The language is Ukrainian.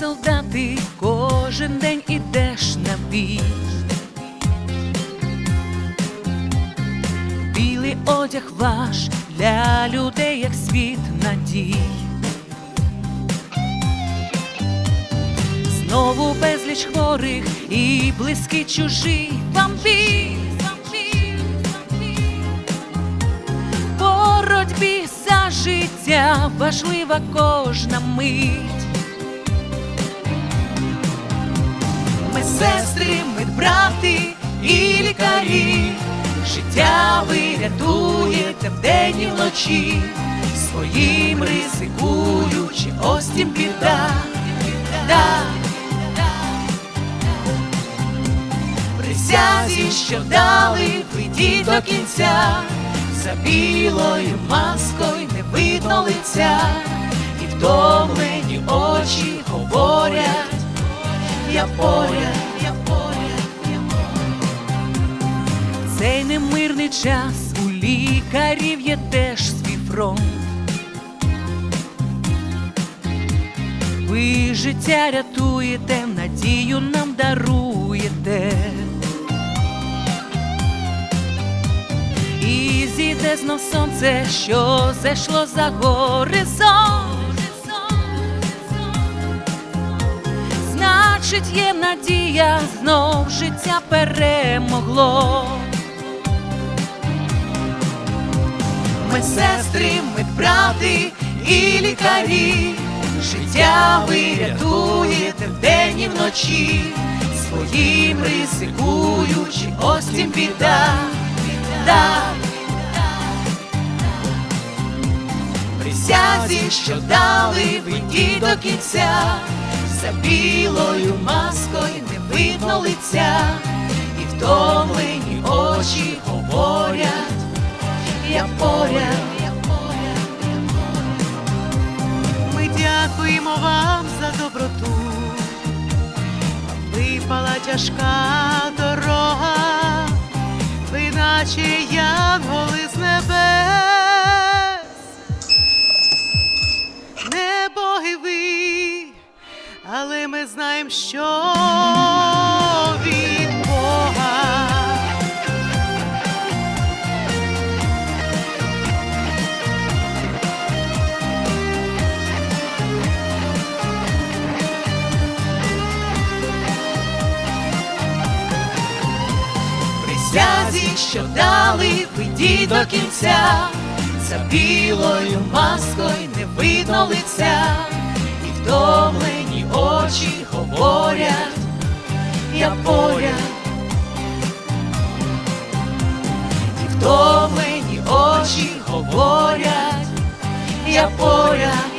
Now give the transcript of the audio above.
солдати, кожен день ідеш на бій. Білий одяг ваш для людей, як світ надій. Знову безліч хворих і близький чужий вампір. В боротьбі за життя важлива кожна мить. Ми сестри, ми і лікарі, життя ви рятуєте вдень і вночі, своїм ризикуючи, ось тім біда, да. Присязі, що дали, прийдіть до кінця, за білою маскою не видно лиця, і втомлені очі я поряд, я поряд, я поряд. Цей немирний час у лікарів є теж свій фронт. Ви життя рятуєте, надію нам даруєте. І зійде знов сонце, що зайшло за горизонт. Значить, є надія, знов життя перемогло. Ми сестри, ми брати і лікарі, життя ви рятуєте вдень і вночі, своїм ризикуючи, ось тім біда, біда. Присязі, що дали, ви до кінця, за білою маскою не видно лиця, і втомлені очі говорять, я поряд, я поряд, я. Ми дякуємо вам за доброту. Випала тяжка дорога, ви наче янголи знаємо, що від Бога. Присязі, що дали, ви йдіть до кінця, за білою маскою не видно лиця, і втомлені очі говорять, я поряд, і втомлені очі говорять, я поряд.